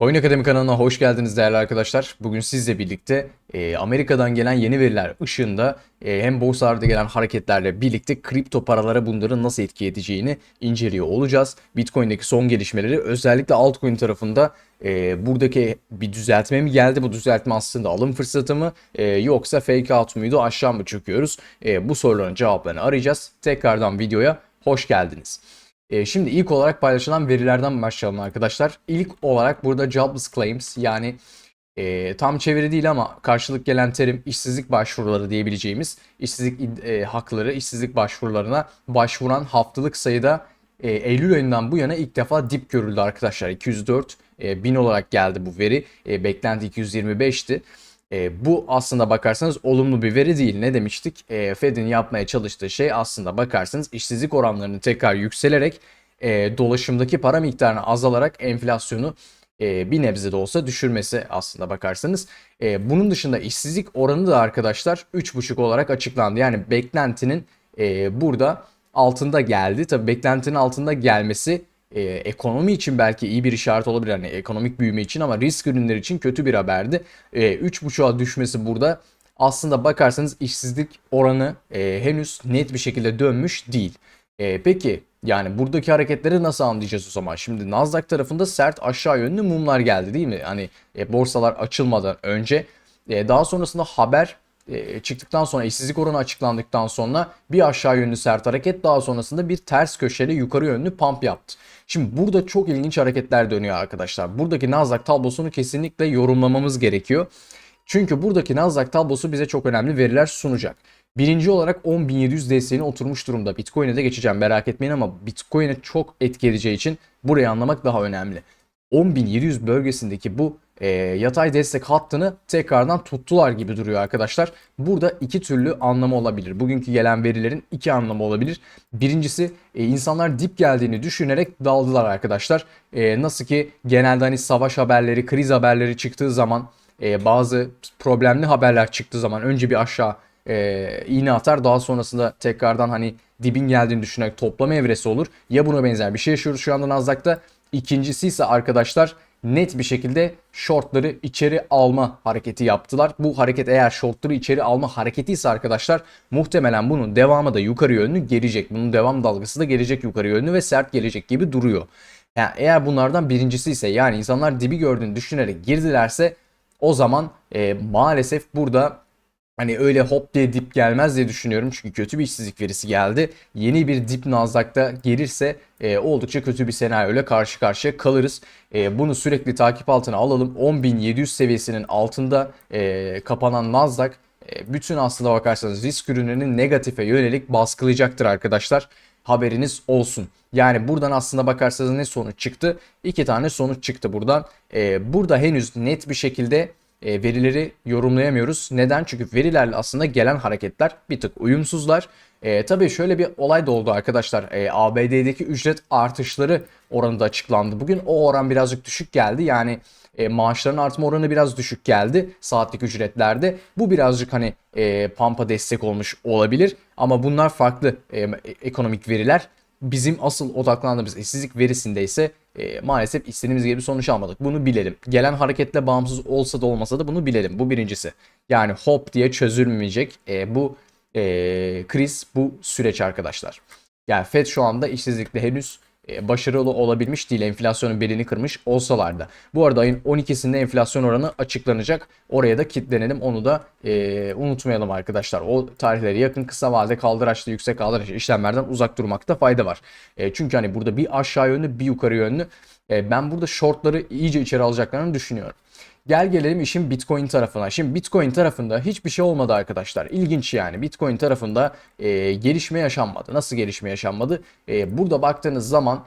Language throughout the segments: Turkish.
Oyun Akademi kanalına hoş geldiniz değerli arkadaşlar. Bugün sizle birlikte e, Amerika'dan gelen yeni veriler ışığında e, hem borsalarda gelen hareketlerle birlikte kripto paralara bunların nasıl etki edeceğini inceliyor olacağız. Bitcoin'deki son gelişmeleri özellikle altcoin tarafında e, buradaki bir düzeltme mi geldi? Bu düzeltme aslında alım fırsatı mı e, yoksa fake out muydu aşağı mı çıkıyoruz? E, bu soruların cevaplarını arayacağız. Tekrardan videoya hoş geldiniz. E, şimdi ilk olarak paylaşılan verilerden başlayalım arkadaşlar. İlk olarak burada jobless claims yani e, tam çeviri değil ama karşılık gelen terim işsizlik başvuruları diyebileceğimiz işsizlik e, hakları, işsizlik başvurularına başvuran haftalık sayıda e, Eylül ayından bu yana ilk defa dip görüldü arkadaşlar. 204 e, bin olarak geldi bu veri. E, beklenti 225'ti. E, bu aslında bakarsanız olumlu bir veri değil. Ne demiştik? E, Fed'in yapmaya çalıştığı şey aslında bakarsanız işsizlik oranlarını tekrar yükselerek e, dolaşımdaki para miktarını azalarak enflasyonu e, bir nebze de olsa düşürmesi aslında bakarsanız. E, bunun dışında işsizlik oranı da arkadaşlar 3,5 olarak açıklandı. Yani beklentinin e, burada altında geldi. Tabii beklentinin altında gelmesi e, ekonomi için belki iyi bir işaret olabilir. Yani ekonomik büyüme için ama risk ürünleri için kötü bir haberdi. E, 3,5'a düşmesi burada aslında bakarsanız işsizlik oranı e, henüz net bir şekilde dönmüş değil. E, peki yani buradaki hareketleri nasıl anlayacağız o zaman? Şimdi Nasdaq tarafında sert aşağı yönlü mumlar geldi değil mi? Hani e, borsalar açılmadan önce. E, daha sonrasında haber e, çıktıktan sonra işsizlik oranı açıklandıktan sonra bir aşağı yönlü sert hareket daha sonrasında bir ters köşeli yukarı yönlü pump yaptı. Şimdi burada çok ilginç hareketler dönüyor arkadaşlar. Buradaki Nasdaq tablosunu kesinlikle yorumlamamız gerekiyor. Çünkü buradaki Nasdaq tablosu bize çok önemli veriler sunacak. Birinci olarak 10.700 desteğine oturmuş durumda. Bitcoin'e de geçeceğim merak etmeyin ama Bitcoin'e çok etki edeceği için burayı anlamak daha önemli. 10.700 bölgesindeki bu e, yatay destek hattını tekrardan tuttular gibi duruyor arkadaşlar. Burada iki türlü anlamı olabilir. Bugünkü gelen verilerin iki anlamı olabilir. Birincisi e, insanlar dip geldiğini düşünerek daldılar arkadaşlar. E, nasıl ki genelde hani savaş haberleri, kriz haberleri çıktığı zaman e, bazı problemli haberler çıktığı zaman önce bir aşağı e, iğne atar daha sonrasında tekrardan hani dibin geldiğini düşünerek toplama evresi olur. Ya buna benzer bir şey yaşıyoruz şu anda Nasdaq'ta. İkincisi ise arkadaşlar net bir şekilde shortları içeri alma hareketi yaptılar. Bu hareket eğer shortları içeri alma hareketi ise arkadaşlar muhtemelen bunun devamı da yukarı yönlü gelecek. Bunun devam dalgası da gelecek yukarı yönlü ve sert gelecek gibi duruyor. Yani eğer bunlardan birincisi ise yani insanlar dibi gördüğünü düşünerek girdilerse o zaman e, maalesef burada Hani öyle hop diye dip gelmez diye düşünüyorum. Çünkü kötü bir işsizlik verisi geldi. Yeni bir dip Nasdaq'ta gelirse e, oldukça kötü bir senaryoyla karşı karşıya kalırız. E, bunu sürekli takip altına alalım. 10.700 seviyesinin altında e, kapanan Nasdaq e, bütün aslında bakarsanız risk ürünlerinin negatife yönelik baskılayacaktır arkadaşlar. Haberiniz olsun. Yani buradan aslında bakarsanız ne sonuç çıktı? İki tane sonuç çıktı buradan. E, burada henüz net bir şekilde e, verileri yorumlayamıyoruz. Neden? Çünkü verilerle aslında gelen hareketler bir tık uyumsuzlar. E, tabii şöyle bir olay da oldu arkadaşlar. E, ABD'deki ücret artışları oranı da açıklandı. Bugün o oran birazcık düşük geldi. Yani e, maaşların artma oranı biraz düşük geldi saatlik ücretlerde. Bu birazcık hani e, pampa destek olmuş olabilir. Ama bunlar farklı e, ekonomik veriler bizim asıl odaklandığımız işsizlik verisinde ise e, maalesef istediğimiz gibi sonuç almadık. Bunu bilelim. Gelen hareketle bağımsız olsa da olmasa da bunu bilelim. Bu birincisi. Yani hop diye çözülmeyecek e, bu e, kriz, bu süreç arkadaşlar. Yani FED şu anda işsizlikte henüz başarılı olabilmiş değil. Enflasyonun belini kırmış olsalar da. Bu arada ayın 12'sinde enflasyon oranı açıklanacak. Oraya da kitlenelim. Onu da e, unutmayalım arkadaşlar. O tarihleri yakın kısa vadede kaldıraçlı yüksek kaldıraçlı işlemlerden uzak durmakta fayda var. E, çünkü hani burada bir aşağı yönlü bir yukarı yönlü. E, ben burada shortları iyice içeri alacaklarını düşünüyorum. Gel gelelim işin Bitcoin tarafına. Şimdi Bitcoin tarafında hiçbir şey olmadı arkadaşlar. İlginç yani. Bitcoin tarafında e, gelişme yaşanmadı. Nasıl gelişme yaşanmadı? E, burada baktığınız zaman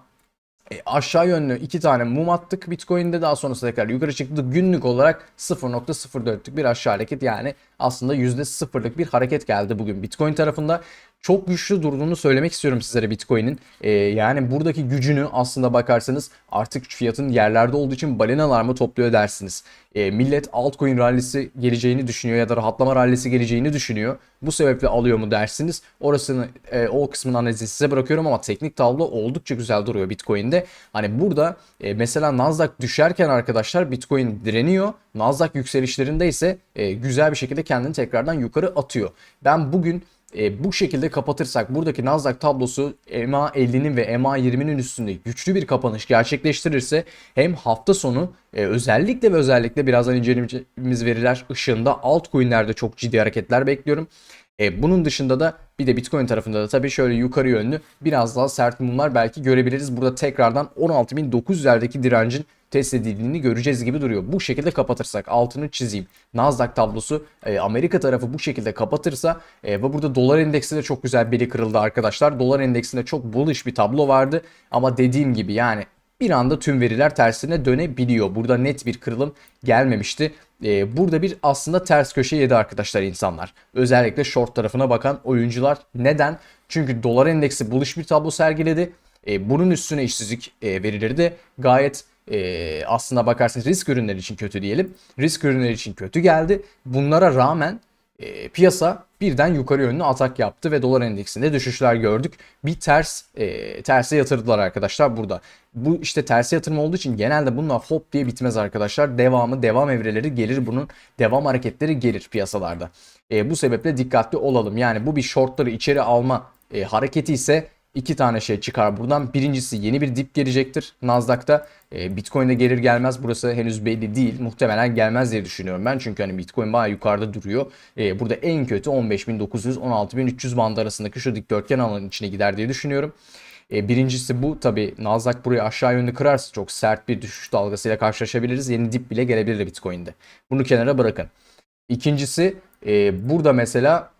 e, aşağı yönlü iki tane mum attık Bitcoin'de daha sonrasında tekrar yukarı çıktı. Günlük olarak 0.04'lük bir aşağı hareket yani aslında %0'lık bir hareket geldi bugün Bitcoin tarafında. Çok güçlü durduğunu söylemek istiyorum sizlere Bitcoin'in. Ee, yani buradaki gücünü aslında bakarsanız artık fiyatın yerlerde olduğu için balinalar mı topluyor dersiniz. Ee, millet altcoin rallisi geleceğini düşünüyor ya da rahatlama rallisi geleceğini düşünüyor. Bu sebeple alıyor mu dersiniz. Orasını e, o kısmın analizini size bırakıyorum ama teknik tablo oldukça güzel duruyor Bitcoin'de. Hani burada e, mesela Nasdaq düşerken arkadaşlar Bitcoin direniyor. Nasdaq yükselişlerinde ise e, güzel bir şekilde kendini tekrardan yukarı atıyor. Ben bugün e, bu şekilde kapatırsak buradaki Nasdaq tablosu MA50'nin ve MA20'nin üstünde güçlü bir kapanış gerçekleştirirse hem hafta sonu e, özellikle ve özellikle birazdan inceleyeceğimiz veriler ışığında altcoin'lerde çok ciddi hareketler bekliyorum. E, bunun dışında da bir de Bitcoin tarafında da tabii şöyle yukarı yönlü biraz daha sert mumlar belki görebiliriz. Burada tekrardan 16.900'lerdeki direncin test edildiğini göreceğiz gibi duruyor. Bu şekilde kapatırsak altını çizeyim. Nasdaq tablosu e, Amerika tarafı bu şekilde kapatırsa e, ve burada dolar endeksi de çok güzel beli kırıldı arkadaşlar. Dolar endeksinde çok bullish bir tablo vardı ama dediğim gibi yani bir anda tüm veriler tersine dönebiliyor. Burada net bir kırılım gelmemişti. Ee, burada bir aslında ters köşe yedi arkadaşlar insanlar. Özellikle short tarafına bakan oyuncular. Neden? Çünkü dolar endeksi bullish bir tablo sergiledi. Ee, bunun üstüne işsizlik e, verileri de gayet e, aslında bakarsanız risk ürünleri için kötü diyelim. Risk ürünleri için kötü geldi. Bunlara rağmen e, piyasa birden yukarı yönlü atak yaptı ve dolar endeksinde düşüşler gördük. Bir ters e, terse yatırdılar arkadaşlar burada. Bu işte terse yatırım olduğu için genelde bunlar hop diye bitmez arkadaşlar. Devamı devam evreleri gelir bunun devam hareketleri gelir piyasalarda. E, bu sebeple dikkatli olalım. Yani bu bir shortları içeri alma e, hareketi ise iki tane şey çıkar buradan. Birincisi yeni bir dip gelecektir Nasdaq'ta. E, Bitcoin'de gelir gelmez burası henüz belli değil. Muhtemelen gelmez diye düşünüyorum ben. Çünkü hani Bitcoin bayağı yukarıda duruyor. E, burada en kötü 15.900 16.300 bandı arasındaki şu dikdörtgen alanın içine gider diye düşünüyorum. E, birincisi bu tabi Nasdaq burayı aşağı yönlü kırarsa çok sert bir düşüş dalgasıyla karşılaşabiliriz. Yeni dip bile gelebilir Bitcoin'de. Bunu kenara bırakın. İkincisi e, burada mesela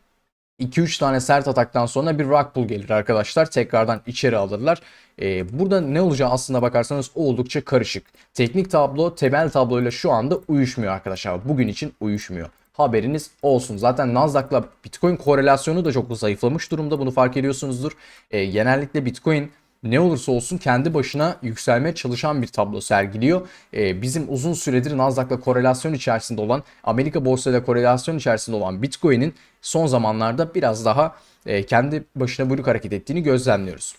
2-3 tane sert ataktan sonra bir rock pull gelir arkadaşlar. Tekrardan içeri alırlar. Ee, burada ne olacağı aslında bakarsanız oldukça karışık. Teknik tablo temel tabloyla şu anda uyuşmuyor arkadaşlar. Bugün için uyuşmuyor. Haberiniz olsun. Zaten Nasdaq'la Bitcoin korelasyonu da çok zayıflamış durumda. Bunu fark ediyorsunuzdur. Ee, genellikle Bitcoin ne olursa olsun kendi başına yükselmeye çalışan bir tablo sergiliyor. Ee, bizim uzun süredir Nasdaq'la korelasyon içerisinde olan, Amerika borsayla korelasyon içerisinde olan Bitcoin'in son zamanlarda biraz daha e, kendi başına buyruk hareket ettiğini gözlemliyoruz.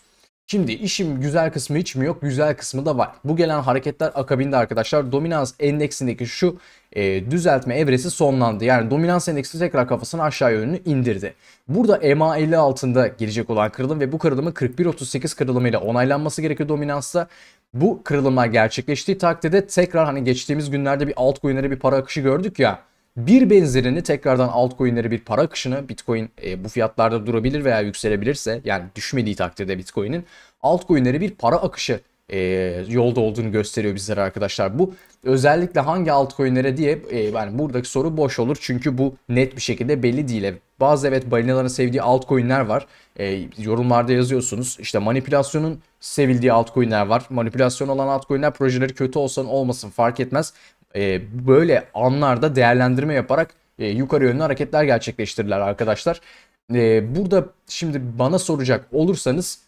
Şimdi işim güzel kısmı hiç mi yok? Güzel kısmı da var. Bu gelen hareketler akabinde arkadaşlar dominans endeksindeki şu e, düzeltme evresi sonlandı. Yani dominans endeksi tekrar kafasını aşağı yönlü indirdi. Burada MA50 altında gelecek olan kırılım ve bu kırılımın 41.38 kırılımıyla onaylanması gerekiyor dominansta. Bu kırılımlar gerçekleştiği takdirde tekrar hani geçtiğimiz günlerde bir altcoin'lere bir para akışı gördük ya. Bir benzerini tekrardan altcoin'lere bir para akışını Bitcoin e, bu fiyatlarda durabilir veya yükselebilirse yani düşmediği takdirde Bitcoin'in altcoin'lere bir para akışı e, yolda olduğunu gösteriyor bizlere arkadaşlar. Bu özellikle hangi altcoin'lere diye e, yani buradaki soru boş olur çünkü bu net bir şekilde belli değil. Bazı evet balinaların sevdiği altcoin'ler var. E, yorumlarda yazıyorsunuz. İşte manipülasyonun sevildiği altcoin'ler var. Manipülasyon olan altcoin'ler projeleri kötü olsan olmasın fark etmez e, böyle anlarda değerlendirme yaparak e, yukarı yönlü hareketler gerçekleştirirler arkadaşlar. E, burada şimdi bana soracak olursanız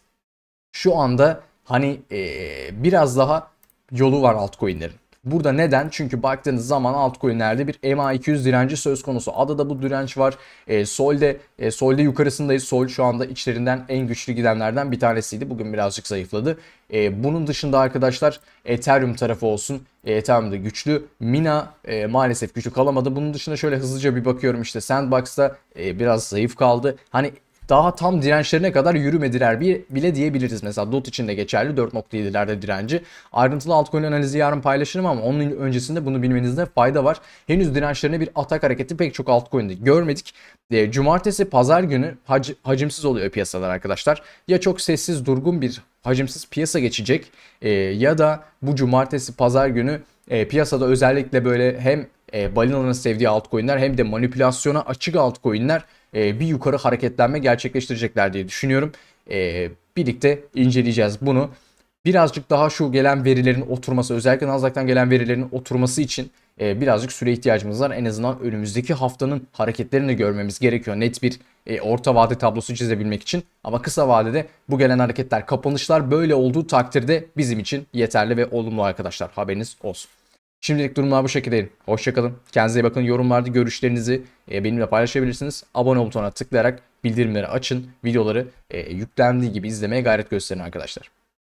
şu anda hani e, biraz daha yolu var altcoin'lerin. Burada neden? Çünkü baktığınız zaman altcoin'lerde bir MA200 direnci söz konusu. Adada bu direnç var. E, Sol'de e, Sol'de yukarısındayız. Sol şu anda içlerinden en güçlü gidenlerden bir tanesiydi. Bugün birazcık zayıfladı. E, bunun dışında arkadaşlar Ethereum tarafı olsun. E, Ethereum'da güçlü. Mina e, maalesef güçlü kalamadı. Bunun dışında şöyle hızlıca bir bakıyorum işte Sandbox'ta e, biraz zayıf kaldı. Hani daha tam dirençlerine kadar yürümediler bile diyebiliriz. Mesela DOT için de geçerli 4.7'lerde direnci. Ayrıntılı altcoin analizi yarın paylaşırım ama onun öncesinde bunu bilmenizde fayda var. Henüz dirençlerine bir atak hareketi pek çok altcoin'de görmedik. E, cumartesi pazar günü hac hacimsiz oluyor piyasalar arkadaşlar. Ya çok sessiz durgun bir hacimsiz piyasa geçecek e, ya da bu cumartesi pazar günü e, piyasada özellikle böyle hem e, balinaların sevdiği altcoin'ler hem de manipülasyona açık altcoin'ler e, bir yukarı hareketlenme gerçekleştirecekler diye düşünüyorum. E, birlikte inceleyeceğiz bunu. Birazcık daha şu gelen verilerin oturması özellikle Nasdaq'tan gelen verilerin oturması için e, birazcık süre ihtiyacımız var. En azından önümüzdeki haftanın hareketlerini görmemiz gerekiyor. Net bir e, orta vade tablosu çizebilmek için. Ama kısa vadede bu gelen hareketler, kapanışlar böyle olduğu takdirde bizim için yeterli ve olumlu arkadaşlar. Haberiniz olsun. Şimdilik durumlar bu şekilde. Hoşçakalın. Kendinize iyi bakın. Yorumlarda görüşlerinizi e, benimle paylaşabilirsiniz. Abone butonuna tıklayarak bildirimleri açın. Videoları e, yüklendiği gibi izlemeye gayret gösterin arkadaşlar.